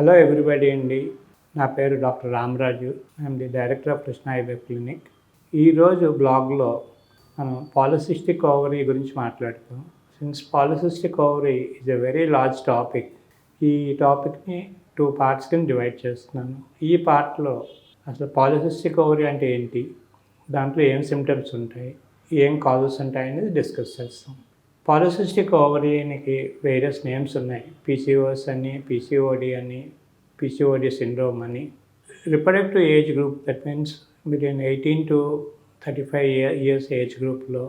Hello everybody అండి. నా పేరు doctor Ramaraju. I'm the director of Krishna IVF clinic ఈరోజు బ్లాగ్లో మనం పాలిసిస్టిక్ ఓవరీ గురించి మాట్లాడుతాం. Since polycystic ovary is a very large topic ఈ టాపిక్ని టూ పార్ట్స్ కింద డివైడ్ చేస్తున్నాను. ఈ పార్ట్లో అసలు పాలిసిస్టిక్ ఓవరీ అంటే ఏంటి? దాంట్లో ఏం సిమ్టమ్స్ ఉంటాయి? ఏం కాజెస్ ఉంటాయి? అనేది డిస్కస్ చేస్తాం. పాలిసిస్టిక్ ఓవరీనికి వేరియస్ నేమ్స్ ఉన్నాయి. పీసీఓఎస్ అని పీసీఓడి అని పీసీఓడి సిండ్రోమ్ అని. Reproductive age group that means between eighteen to thirty five year years age గ్రూప్లో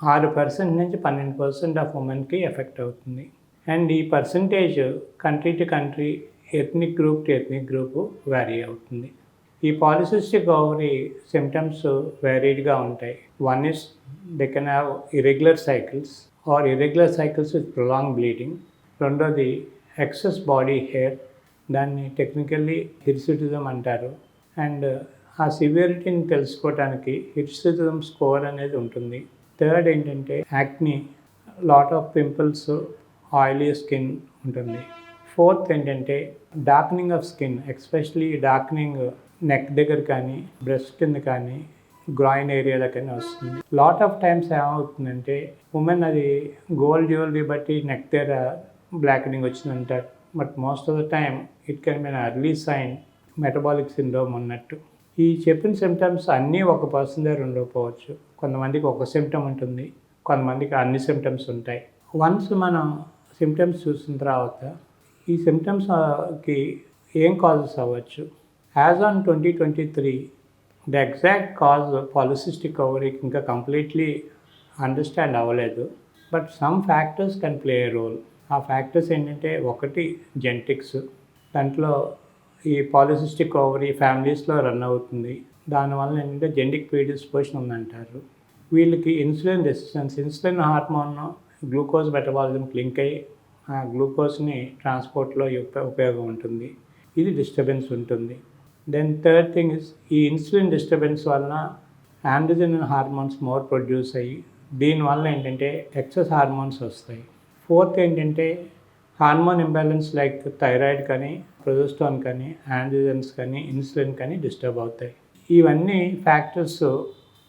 ఆరు పర్సెంట్ నుంచి పన్నెండు పర్సెంట్ ఆఫ్ ఉమెన్కి ఎఫెక్ట్ అవుతుంది. అండ్ ఈ percentage country to country ethnic group to ethnic group vary అవుతుంది. ఈ పాలిసిస్టిక్ ఓవరీ సిమ్టమ్స్ వ్యారీడ్గా ఉంటాయి. One is they can have irregular cycles or irregular cycles with prolong bleeding రెండోది ఎక్సెస్ బాడీ హెయిర్ దాన్ని technically hirsutism అంటారు. And ఆ సివియరిటీని తెలుసుకోవడానికి హిర్సిటిజం స్కోర్ అనేది ఉంటుంది. థర్డ్ ఏంటంటే acne lot of pimples oily skin ఉంటుంది. ఫోర్త్ ఏంటంటే darkening of skin especially darkening neck దగ్గర కానీ బ్రెస్ట్ కింద కానీ గ్రాయిన్ ఏరియా కానీ వస్తుంది. లాట్ ఆఫ్ టైమ్స్ ఏమవుతుందంటే ఉమెన్ అది గోల్డ్ జ్యువెలరీ బట్టి నెక్ దగ్గర blackening వచ్చిందంటారు but most of the time it can mean early sign metabolic syndrome ఉన్నట్టు ఈ చెప్పిన సిమ్టమ్స్ అన్నీ ఒక పర్సన్ దగ్గర ఉండకపోవచ్చు. కొంతమందికి ఒక సిమ్టమ్ ఉంటుంది. కొంతమందికి అన్ని సిమ్టమ్స్ ఉంటాయి. వన్స్ మనం సిమ్టమ్స్ చూసిన తర్వాత ఈ సిమ్టమ్స్కి ఏం కాజెస్ అవ్వచ్చు? As on twenty twenty three the exact cause polycystic ఓవరీకి ఇంకా కంప్లీట్లీ అండర్స్టాండ్ అవ్వలేదు. But some factors can play a role ఆ ఫ్యాక్టర్స్ ఏంటంటే ఒకటి జెంటిక్స్ దాంట్లో ఈ పాలిసిస్టిక్ ఓవరీ ఫ్యామిలీస్లో రన్ అవుతుంది. దానివల్ల ఏంటంటే జెనెటిక్ ప్రీడిస్పోషన్ ఉందంటారు. వీళ్ళకి insulin resistance insulin hormone glucose మెటబాలిజంకి link అయ్యి ఆ గ్లూకోజ్ని ట్రాన్స్పోర్ట్లో ఉపయోగం ఉంటుంది. ఇది డిస్టర్బెన్స్ ఉంటుంది. దెన్ థర్డ్ థింగ్ ఇస్ ఈ ఇన్సులిన్ డిస్టర్బెన్స్ వలన ఆండ్రోజన్ హార్మోన్స్ మోర్ ప్రొడ్యూస్ అయ్యి దీనివల్ల ఏంటంటే ఎక్సెస్ హార్మోన్స్ వస్తాయి. ఫోర్త్ ఏంటంటే హార్మోన్ ఇంబ్యాలెన్స్ లైక్ థైరాయిడ్ కానీ ప్రొజెస్ట్రాన్ కానీ ఆండ్రోజన్స్ కానీ ఇన్సులిన్ కానీ డిస్టర్బ్ అవుతాయి. ఇవన్నీ ఫ్యాక్టర్స్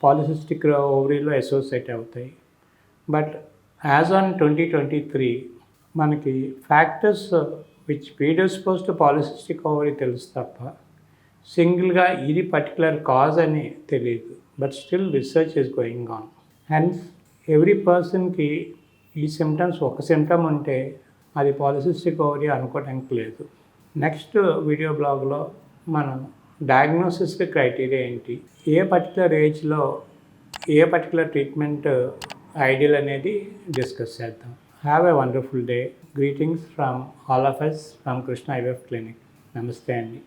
పాలిసిస్టిక్ ఓవరీలో అసోసియేట్ అవుతాయి. But as on twenty twenty three మనకి factors which predispose to polycystic ovary తెలుసు తప్ప సింగిల్గా ఇది పర్టికులర్ కాజ్ అని తెలియదు. But still research is going on hence every పర్సన్కి ఈ సిమ్టమ్స్ ఒక సిమ్టమ్ ఉంటే అది పాలిసిస్టిక్ ఓవరీ అనుకోవడానికి లేదు. నెక్స్ట్ వీడియో బ్లాగ్లో మనం డయాగ్నోసిస్కి క్రైటీరియా ఏంటి? ఏ పర్టికులర్ ఏజ్లో ఏ పర్టికులర్ ట్రీట్మెంట్ ఐడియల్ అనేది డిస్కస్ చేద్దాం. Have a wonderful day greetings from all of us from Krishna IVF clinic నమస్తే అండి.